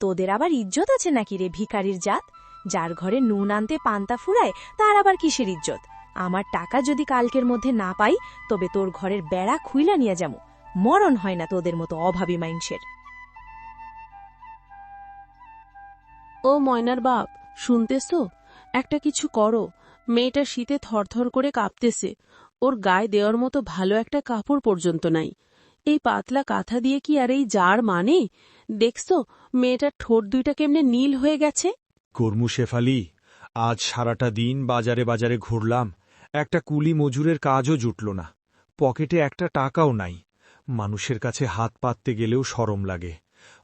তোদের আবার ইজ্জত আছে নাকি রে ভিখারির জাত? যার ঘরে নুন আনতে পান্তা ফুরায়, তার আবার কিসের ইজ্জত? আমার টাকা যদি কালকের মধ্যে না পাই, তবে তোর ঘরের বেড়া খুইলা নিয়ে যাব মরণ হয় না তোদের মতো অভাবী মাইন্সের ও ময়নার বাপ, শুনতেছ? একটা কিছু করো। মেয়েটা শীতে থরথর করে কাঁপতেছে। ওর গায়ে দেওয়ার মতো ভালো একটা কাপড় পর্যন্ত নাই। এই পাতলা কাঁথা দিয়ে কি আর এই যার মানে? দেখছ মেয়েটার ঠোঁট দুইটা কেমনে নীল হয়ে গেছে? কর্মু শেফালি আজ সারাটা দিন বাজারে বাজারে ঘুরলাম। একটা কুলি মজুরের কাজও জুটল না। পকেটে একটা টাকাও নাই। মানুষের কাছে হাত পাততে গেলেও সরম লাগে।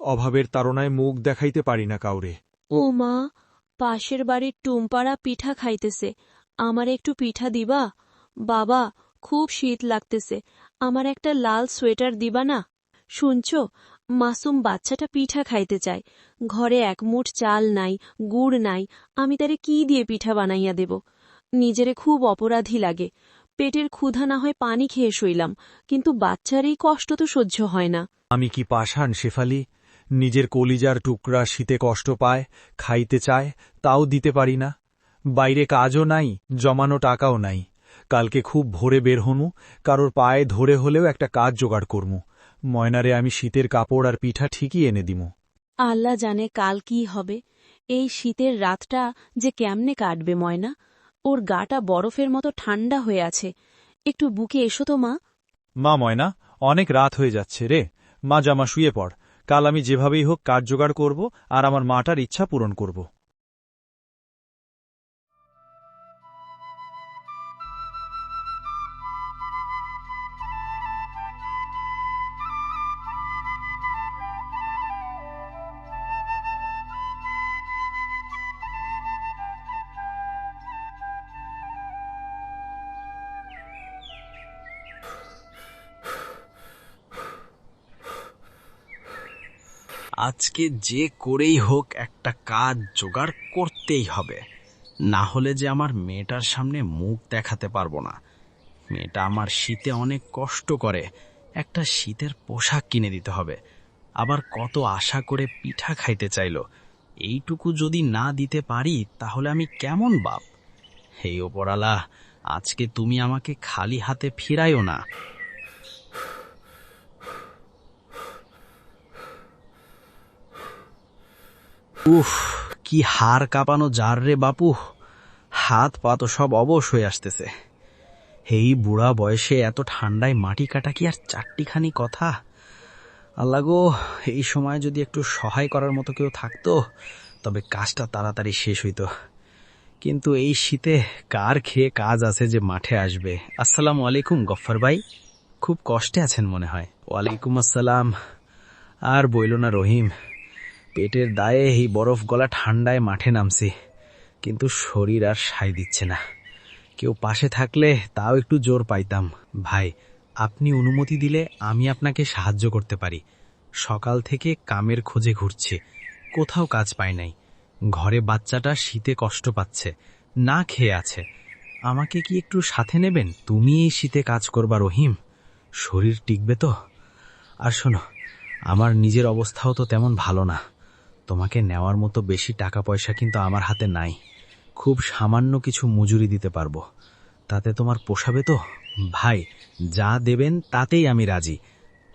অভাবের তাড়নায় মুখ দেখাইতে পারি না কাউরে। ও মা পাশের বাড়ির টুমপাড়া পিঠা খাইতেছে। আমার একটু পিঠা দিবা? বাবা খুব শীত লাগতেছে। আমার একটা লাল সোয়েটার দিবা না? শুনছ? মাসুম বাচ্চাটা পিঠা খাইতে চায়। ঘরে এক মুঠ চাল নাই, গুড় নাই, আমি তারে কি দিয়ে পিঠা বানাইয়া দেব? নিজেরে খুব অপরাধী লাগে। পেটের ক্ষুধা না হয় পানি খেয়ে শুইলাম, কিন্তু বাচ্চার এই কষ্ট তো সহ্য হয় না। আমি কি পাষাণ, শেফালি? নিজের কলিজার টুকরা শীতে কষ্ট পায়, খাইতে চায়, তাও দিতে পারি না। বাইরে কাজও নাই, জমানো টাকাও নাই। কালকে খুব ভোরে বের হনু কারোর পায়ে ধরে হলেও একটা কাজ জোগাড় করমু। ময়নারে আমি শীতের কাপড় আর পিঠা ঠিকই এনে দিমু। আল্লাহ জানে কাল কি হবে। এই শীতের রাতটা যে কেমনে কাটবে ময়না? ওর গাটা বরফের মতো ঠান্ডা হয়ে আছে। একটু বুকে এসো তো মা। মা ময়না অনেক রাত হয়ে যাচ্ছে রে। মা জামা শুয়ে পড়। কাল আমি যেভাবেই হোক কাজ জোগাড় করব আর আমার মাটার ইচ্ছা পূরণ করব। আজকে যে করেই হোক একটা কাজ জোগাড় করতেই হবে। না হলে যে আমার মেয়েটার সামনে মুখ দেখাতে পারব না। মেয়েটা আমার শীতে অনেক কষ্ট করে। একটা শীতের পোশাক কিনে দিতে হবে। আবার কত আশা করে পিঠা খাইতে চাইলো। এইটুকু যদি না দিতে পারি, তাহলে আমি কেমন বাপ? হে ওপরালা, আজকে তুমি আমাকে খালি হাতে ফিরাইও না। উফ, কি হাড় কাঁপানো যার রে বাপু। হাত পা তো সব অবশ হয়ে আসতেছে। এই বুড়া বয়সে এত ঠান্ডায় মাটি কাটা কি আর চারটিখানি কথা? আল্লাহ গো, এই সময় যদি একটু সহায় করার মতো কেউ থাকতো, তবে কাজটা তাড়াতাড়ি শেষ হইতো। কিন্তু এই শীতে কার খেয়ে কাজ আছে যে মাঠে আসবে? আসসালামু আলাইকুম, গফ্ফর ভাই। খুব কষ্টে আছেন মনে হয়। ওয়ালাইকুম আসসালাম। আর বইল না রহিম। পেটের দায়ে এই বরফ গলা ঠান্ডায় মাঠে নামছি, কিন্তু শরীর আর সাই দিচ্ছে না। কেউ পাশে থাকলে তাও একটু জোর পাইতাম। ভাই, আপনি অনুমতি দিলে আমি আপনাকে সাহায্য করতে পারি। সকাল থেকে কামের খোঁজে ঘুরছি, কোথাও কাজ পাই নাই। ঘরে বাচ্চাটা শীতে কষ্ট পাচ্ছে, না খেয়ে আছে। আমাকে কি একটু সাথে নেবেন? তুমি এই শীতে কাজ করবা, রহিম। শরীর টিকবে তো? আর শোনো, আমার নিজের অবস্থাও তো তেমন ভালো না। তোমাকে নেওয়ার মতো বেশি টাকা পয়সা কিন্তু আমার হাতে নাই। খুব সামান্য কিছু মজুরি দিতে পারব। তাতে তোমার পোষাবে তো? ভাই, যা দেবেন তাতেই আমি রাজি।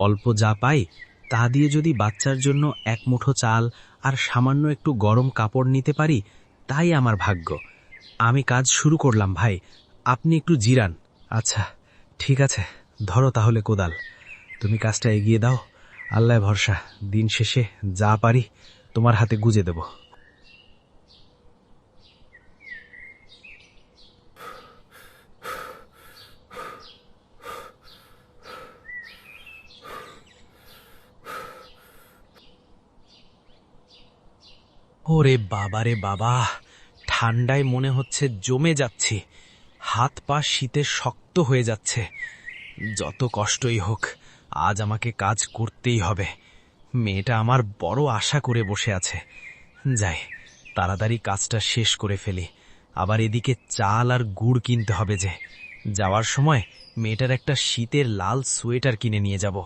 অল্প যা পাই, তা দিয়ে যদি বাচ্চার জন্য এক মুঠো চাল আর সামান্য একটু গরম কাপড় নিতে পারি, তাই আমার ভাগ্য। আমি কাজ শুরু করলাম, ভাই। আপনি একটু জিরান। আচ্ছা ঠিক আছে। ধরো তাহলে কোদাল। তুমি কাজটা এগিয়ে দাও। আল্লাহ ভরসা, দিন শেষে যা পারি। তোমার হাতে গুজে দেব। ওরে বাবা রে বাবা, ঠান্ডায় মনে হচ্ছে জমে যাচ্ছি। হাত পা শীতে শক্ত হয়ে যাচ্ছে। যত কষ্টই হোক, আজ আমাকে কাজ করতেই হবে। মেয়েটা আমার বড় আশা করে বসে আছে। যাই, তাড়াতাড়ি কাজটা শেষ করে ফেলি। আবার এদিকে চাল আর গুড় কিনতে হবে যে। যাওয়ার সময় মেয়েটার একটা শীতের লাল সোয়েটার কিনে নিয়ে যাব।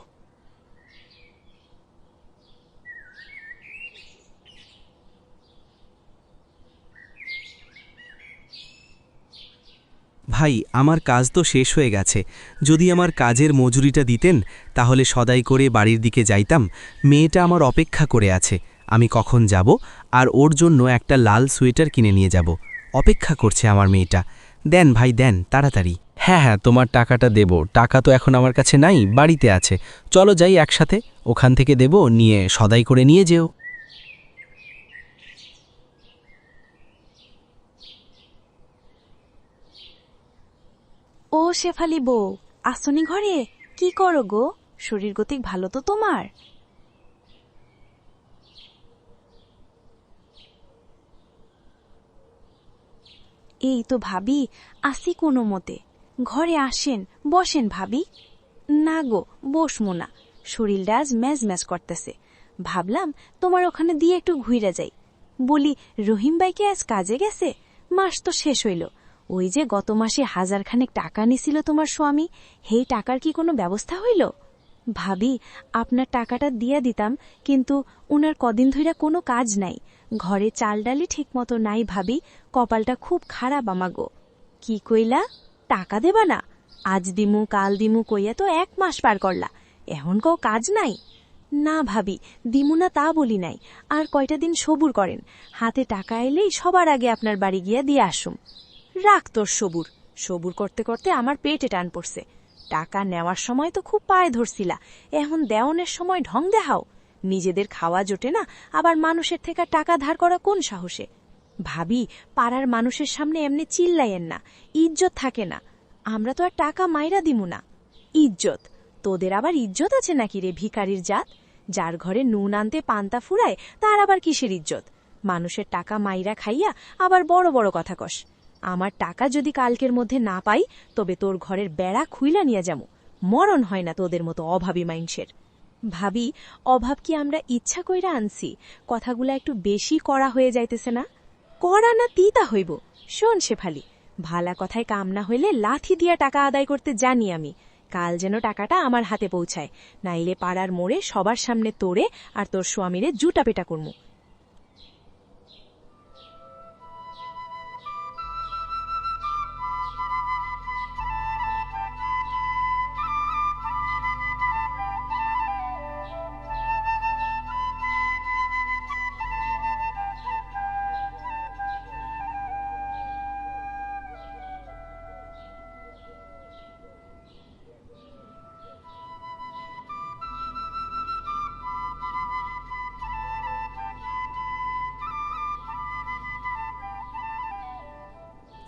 ভাই, আমার কাজ তো শেষ হয়ে গেছে। যদি আমার কাজের মজুরিটা দিতেন, তাহলে সদাই করে বাড়ির দিকে যাইতাম। মেয়েটা আমার অপেক্ষা করে আছে। আমি কখন যাব? আর ওর জন্য একটা লাল সোয়েটার কিনে নিয়ে যাব। অপেক্ষা করছে আমার মেয়েটা। দেন ভাই, দেন, তাড়াতাড়ি। হ্যাঁ হ্যাঁ তোমার টাকাটা দেব। টাকা তো এখন আমার কাছে নাই, বাড়িতে আছে। চলো যাই একসাথে। ওখান থেকে দেব, নিয়ে সদাই করে নিয়ে যেও। ও শেফালি বউ, আসনি ঘরে? কি করো গো? শরীর গতিক ভালো তো তোমার? এই তো ভাবি, আসি কোনো মতে। ঘরে আসেন, বসেন ভাবি। না গো বসমো না। শরীরটা আজ ম্যাজ ম্যাজ করতেছে। ভাবলাম তোমার ওখানে দিয়ে একটু ঘুইরা যাই। বলি, রহিম ভাইকে আজ কাজে গেছে? মাস তো শেষ হইল। ওই যে গত মাসে হাজারখানেক টাকা নিছিল তোমার স্বামী হেই টাকার কি কোনো ব্যবস্থা হইল? ভাবি, আপনার টাকাটা দিয়া দিতাম, কিন্তু উনার কদিন ধইরা কোনো কাজ নাই। ঘরে চাল ডালি ঠিকমতো নাই ভাবি, কপালটা খুব খারাপ আমাগো। কি কইলা? টাকা দেবা না। আজ দিমু, কাল দিমু কইয়া তো এক মাস পার করলা। এখন কও কাজ নাই। না ভাবি, দিমু না তা বলি নাই। আর কয়টা দিন সবুর করেন। হাতে টাকা এলেই সবার আগে আপনার বাড়ি গিয়া দিয়ে আসুম। রাখ তোর সবুর। সবুর করতে করতে আমার পেটে টান পড়ছে। টাকা নেওয়ার সময় তো খুব পায়ে ধরছিলা। এখন দেওনের সময় ঢং দেখাও। নিজেদের খাওয়া জোটে না, আবার মানুষের থেকে টাকা ধার করা কোন সাহসে? ভাবি, পাড়ার মানুষের সামনে এমনি চিল্লাইয়েন না। ইজ্জত থাকে না। আমরা তো আর টাকা মাইরা দিমু না। ইজ্জত। তোদের আবার ইজ্জত আছে নাকি রে ভিকারির জাত? যার ঘরে নুন আনতে পান্তা ফুরায়, তার আবার কিসের ইজ্জত? মানুষের টাকা মাইরা খাইয়া আবার বড় বড় কথা কস। আমার টাকা যদি কালকের মধ্যে না পাই, তবে তোর ঘরের বেড়া খুইলা নিয়ে যামু। মরণ হয় না তোদের মতো অভাবী মাইনসের ভাবি, অভাব কি আমরা ইচ্ছা কইরা আনছি? কথাগুলা একটু বেশি করা হয়ে যাইতেছে না? করা না তিতা হইব? শোন শেফালি, ভালা কথায় কাম না হইলে লাথি দিয়া টাকা আদায় করতে জানি আমি। কাল যেন টাকাটা আমার হাতে পৌঁছায়, নাইলে পাড়ার মোড়ে সবার সামনে তোরে আর তোর স্বামীরে জুটা পেটা করমু।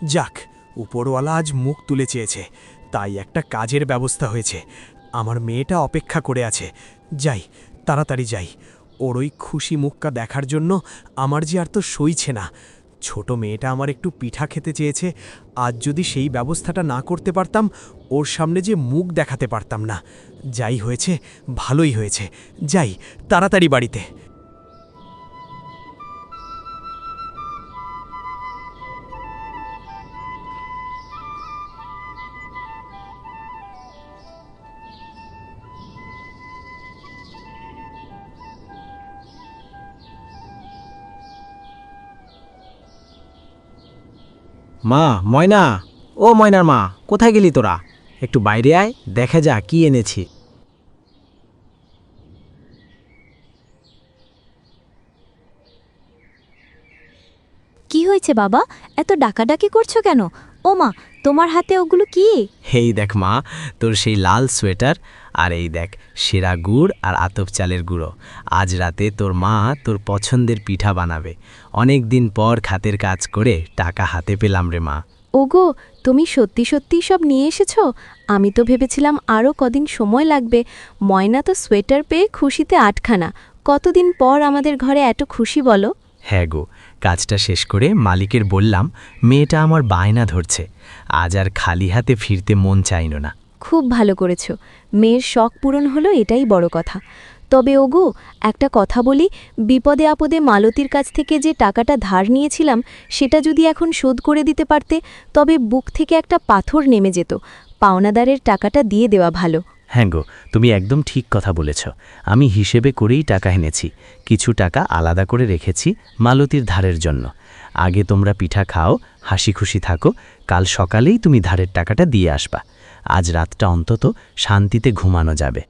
যাক, উপরওয়ালা আজ মুখ তুলে চেয়েছে, তাই একটা কাজের ব্যবস্থা হয়েছে। আমার মেয়েটা অপেক্ষা করে আছে। যাই, তাড়াতাড়ি যাই। ওর ওই খুশি মুখটা দেখার জন্য আমার যে আর তো সইছে না। ছোট মেয়েটা আমার একটু পিঠা খেতে চেয়েছে, আজ যদি সেই ব্যবস্থাটা না করতে পারতাম, ওর সামনে যে মুখ দেখাতে পারতাম না। যাই হয়েছে, ভালোই হয়েছে। যাই, তাড়াতাড়ি বাড়িতে। মা, ময়না। ও ময়নার মা, কোথায় গেলি তোরা? একটু বাইরে আয়, দেখা যা কি এনেছি। কি হয়েছে বাবা? এত ডাকাডাকি করছ কেন? ও মা তোমার হাতে ওগুলো কি? এই দেখ মা তোর সেই লাল সোয়েটার আর এই দেখ সেরা গুড় আর আতপ চালের গুঁড়ো। আজ রাতে তোর মা তোর পছন্দের পিঠা বানাবে। অনেক দিন পর খাতের কাজ করে টাকা হাতে পেলাম রে মা। ওগো তুমি সত্যি সত্যি সব নিয়ে এসেছ? আমি তো ভেবেছিলাম আরও কদিন সময় লাগবে। ময়না তো সোয়েটার পেয়ে খুশিতে আটখানা। কতদিন পর আমাদের ঘরে এত খুশি বলো? হ্যাঁ গো কাজটা শেষ করে মালিকের বললাম মেয়েটা আমার বায়না ধরছে। আজ আর খালি হাতে ফিরতে মন চাইল না। খুব ভালো করেছ। মেয়ের শখ পূরণ হলো এটাই বড় কথা। তবে ওগো একটা কথা বলি বিপদে আপদে মালতীর কাছ থেকে যে টাকাটা ধার নিয়েছিলাম সেটা যদি এখন শোধ করে দিতে পারতে তবে বুক থেকে একটা পাথর নেমে যেত। পাওনাদারের টাকাটা দিয়ে দেওয়া ভালো। হ্যাঁ গো তুমি একদম ঠিক কথা বলেছ। আমি হিসেবে করেই টাকা এনেছি। কিছু টাকা আলাদা করে রেখেছি মালতীর ধারের জন্য। আগে তোমরা পিঠা খাও, হাসি খুশি থাকো, কাল সকালেই তুমি ধারের টাকাটা দিয়ে আসবা। আজ রাতটা অন্তত শান্তিতে ঘুমানো যাবে।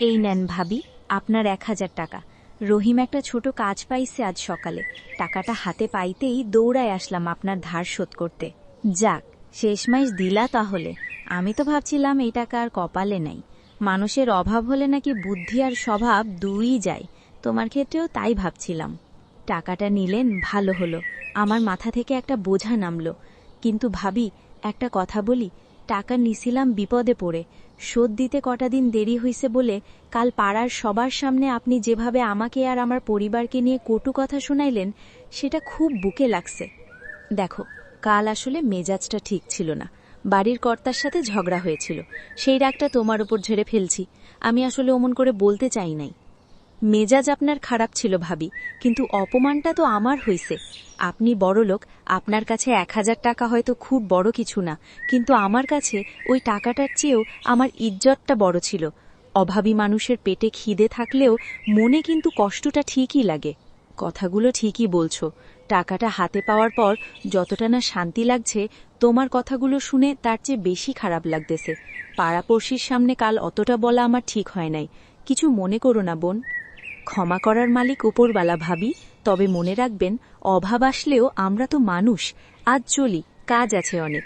এই নেন ভাবি, আপনার এক হাজার টাকা। রহিম একটা ছোট কাজ পাইছে আজ সকালে। টাকাটা হাতে পাইতেই দৌড়ায় আসলাম আপনার ধার শোধ করতে। যাক, শেষ মাস দিলা তাহলে। আমি তো ভাবছিলাম এই টাকা আর কপালে নাই। মানুষের অভাব হলে নাকি বুদ্ধি আর স্বভাব দুই যায়। তোমার ক্ষেত্রেও তাই ভাবছিলাম। টাকাটা নিলেন, ভালো হলো। আমার মাথা থেকে একটা বোঝা নামলো। কিন্তু ভাবি, একটা কথা বলি টাকা নিছিলাম বিপদে পড়ে। শোধ দিতে কটা দিন দেরি হইছে বলে কাল পাড়ার সবার সামনে আপনি যেভাবে আমাকে আর আমার পরিবারকে নিয়ে কটু কথা শুনাইলেন, সেটা খুব বুকে লাগছে। দেখো, কাল আসলে মেজাজটা ঠিক ছিল না। বাড়ির কর্তার সাথে ঝগড়া হয়েছিল। সেই রাগটা তোমার উপর ঝেড়ে ফেলছি। আমি আসলে অমন করে বলতে চাই নাই। মেজাজ আপনার খারাপ ছিল ভাবি, কিন্তু অপমানটা তো আমার হইছে। আপনি বড় লোক, আপনার কাছে এক হাজার টাকা হয়তো খুব বড় কিছু না, কিন্তু আমার কাছে ওই টাকাটার চেয়েও আমার ইজ্জতটা বড় ছিল। অভাবী মানুষের পেটে খিদে থাকলেও মনে কিন্তু কষ্টটা ঠিকই লাগে। কথাগুলো ঠিকই বলছো। টাকাটা হাতে পাওয়ার পর যতটা না শান্তি লাগছে, তোমার কথাগুলো শুনে তার চেয়ে বেশি খারাপ লাগতেছে। পাড়াপড়শির সামনে কাল অতটা বলা আমার ঠিক হয় নাই। কিছু মনে করো না, বোন। ক্ষমা করার মালিক উপরওয়ালা ভাবি, তবে মনে রাখবেন, অভাব আসলেও আমরা তো মানুষ, আজ চলি, কাজ আছে অনেক।